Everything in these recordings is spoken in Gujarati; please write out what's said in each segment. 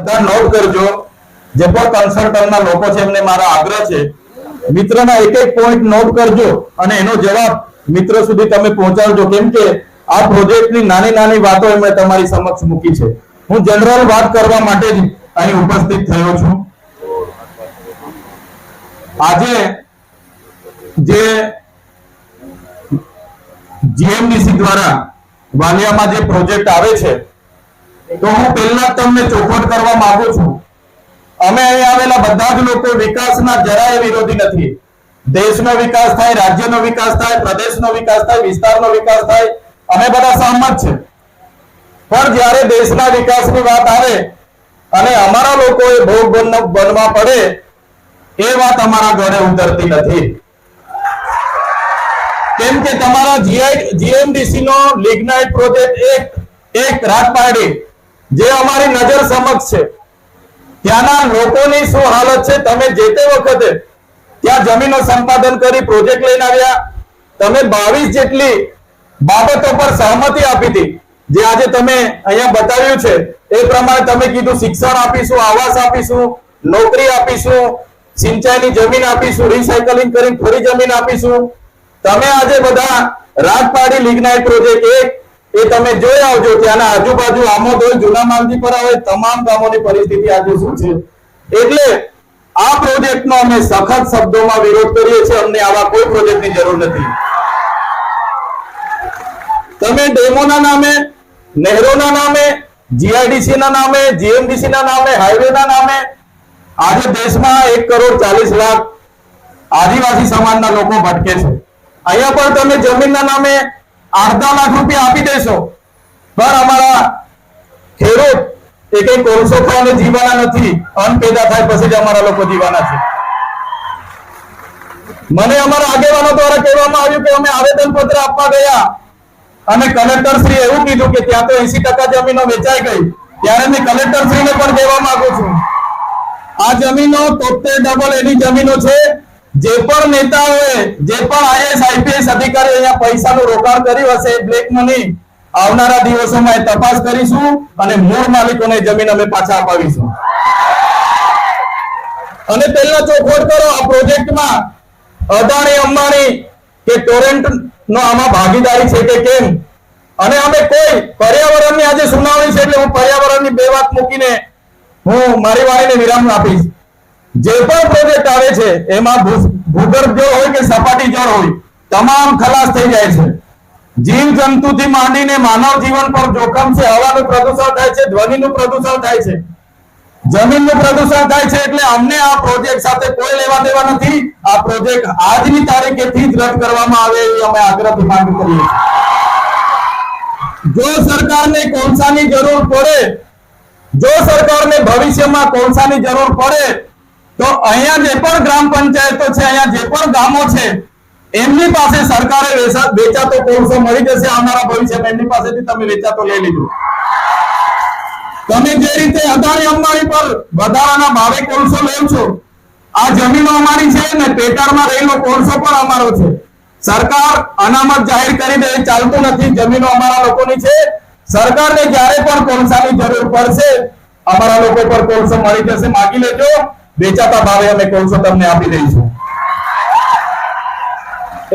બધા નોટ કરજો. જે પણ કન્સલ્ટન્ટના લોકો છે એમને મારા આગ્રહ છે. મિત્રના એક એક પોઈન્ટ નોટ કરજો અને એનો જવાબ મિત્ર સુધી તમે પહોંચાડજો. કેમ કે આ પ્રોજેક્ટની નાની નાની વાતો મેં તમારી સમક્ષ મૂકી છે. હું જનરલ વાત કરવા માટે જ અહીં ઉપસ્થિત થયો છું. આજે જે જીએમડીસી દ્વારા વાલિયામાં જે પ્રોજેક્ટ આવે છે તો હું પહેલા તમને ચોખવટ કરવા માંગુ છું. અમે અહીં આવેલા બધા જ લોકો વિકાસના જરાય વિરોધી નથી. દેશનો વિકાસ થાય, રાજ્યનો વિકાસ થાય, પ્રદેશનો વિકાસ થાય, વિસ્તારનો વિકાસ થાય, અમે બધા સહમત છે. પણ જ્યારે દેશના વિકાસની વાત આવે અને અમારા લોકોએ ભોગ બન- બનવા પડે, એ વાત અમારા ઘરે ઉતરતી નથી. કેમ કે તમારા જીઆઈ જીએમડીસી નો લિગ્નાઇટ પ્રોજેક્ટ એક એક રાતપાડી જે અમારી નજર સમક્ષ છે. ત્યાંના લોકોની શું હાલત છે? તમે જે તે વખતે ત્યાં જમીનો સંપાદન કરી પ્રોજેક્ટ લઈને આવ્યા. તમે બાવીસ જેટલી બાબતો પર સહમતિ આપી હતી. જે આજે તમે અહીંયા બતાવ્યું છે, એ પ્રમાણે તમે કીધું શિક્ષણ આપીશું, આવાસ આપીશું, નોકરી આપીશું, સિંચાઈની જમીન આપીશું રિસાયકલિંગ કરીને ફરી જમીન આપીશું. તમે આજે બધા રાત પાડી લિગ્નાઇટ પ્રોજેક્ટ એક એ તમે જોઈ આવજો ત્યાંના આજુબાજુ આમોદોલ જૂના પર હોય, તમામ ગામોની પરિસ્થિતિ આજે શું છે? એટલે આ પ્રોજેક્ટનો અમે સખત શબ્દોમાં વિરોધ કરીએ છીએ, અમને આવા કોઈ પ્રોજેક્ટની જરૂર નથી. તમે ડેમોના નામે, નહેરોના નામે જીઆઈડીસી ના નામે જીએમડીસી ના નામે હાઈવે ના નામે, આજે દેશમાં એક કરોડ ચાલીસ લાખ આદિવાસી સમાજના લોકો ભટકે છે. અહીંયા પણ તમે જમીનના નામે અડધા લાખ રૂપિયા આપી દેશો. પણ અમારા ખેડૂત એ કઈ કોલસો ખાઈને જીવાના નથી. અન્ન પેદા થાય પછી જ અમારા લોકો જીવાના છે. મને અમારા આગેવાનો દ્વારા કહેવામાં આવ્યું કે અમે આવેદન પત્ર આપવા ગયા. અને કલેક્ટર શ્રી એવું કીધું કે ત્યાં તો એસી ટકા જમીનો વેચાઈ ગઈ. ત્યારે મેં કલેક્ટર શ્રીને પણ કહેવા માંગુ છું. આ જમીનો તોતેર ડબલ એની જમીનો છે. જે પણ નેતાઓએ, જે પણ આઈએસ આઈપીએસ અધિકારી અહીંયા પૈસાનું રોકાણ કર્યું હશે બ્લેક મની આવનારા દિવસોમાં તપાસ કરીશું અને મૂળ માલિકોને જમીન અમે પાછા અપાવીશું. અને પહેલા ચોખવટ કરો, આ પ્રોજેક્ટમાં અદાણી, અંબાણી કે ટોરેન્ટ નો આમાં ભાગીદારી છે કે કેમ? અને અમે કોઈ પર્યાવરણની આજે સુનાવણી છે એટલે હું પર્યાવરણની બે વાત મૂકીને હું મારી વાણીને વિરામ આપીશ. જે પણ છે, એમાં ભૂગર્ભ જળ હોય કે સપાટી જળ હોય, તમામ ખલાસ થઈ જાય છે. જીવ જંતુથી માંડીને માનવ જીવન પર જોખમ છે, હવાનું પ્રદૂષણ થાય છે, ધ્વનિનું પ્રદૂષણ થાય છે. જમીનનું પ્રદૂષણ થાય છે, એટલે અમને આ પ્રોજેક્ટ સાથે કોઈ લેવા દેવા નથી. આ પ્રોજેક્ટ આજની તારીખેથી જ રદ કરવામાં આવે એવી અમે આગ્રહથી માંગ કરીએ જો સરકારને કોલસાની જરૂર પડે, જો સરકારને ભવિષ્યમાં કોલસાની જરૂર પડે તો અહીંયા જે પણ ગ્રામ પંચાયતો છે, અહીંયા જે પણ ગામો છે, એમની પાસે સરકારે વેચાતો કોલસો મળી જશે, આવનારા ભવિષ્યમાં એમની પાસેથી તમે વેચાતો લઈ લીધો. તમે જે રીતે અદાણી અંબાણી પર વધારાના ભાવે કોલસો લેવ છો, આ જમીનો અમારી છે ને પેટાળમાં રહેલો કોલસો પણ અમારો છે. સરકાર અનામત જાહેર કરી દે ચાલતું નથી, જમીનો અમારા લોકોની છે. સરકારને જ્યારે પણ કોલસાની જરૂર પડશે, અમારા લોકો પર કોલસો મળી જશે, માગી લેજો. વેચાતા ભાવે અમે કોલસો તમને આપી દઈશું.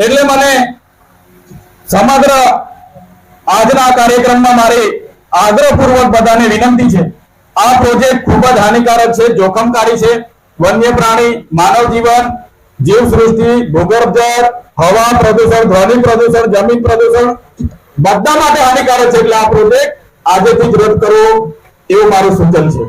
એટલે મને સમગ્ર આજના કાર્યક્રમમાં મારી આગ્રહપૂર્વક બધાને વિનંતી છે. આ પ્રોજેક્ટ ખૂબ જ હાનિકારક છે, જોખમકારી છે. વન્ય પ્રાણી, માનવ જીવન, જીવ સૃષ્ટિ ભૂગર્ભ જળ હવા પ્રદૂષણ, ધ્વનિ પ્રદૂષણ, જમીન પ્રદૂષણ બધા માટે હાનિકારક છે. એટલે આ પ્રોજેક્ટ આજેથી જ રદ કરવો એવું મારું સૂચન છે.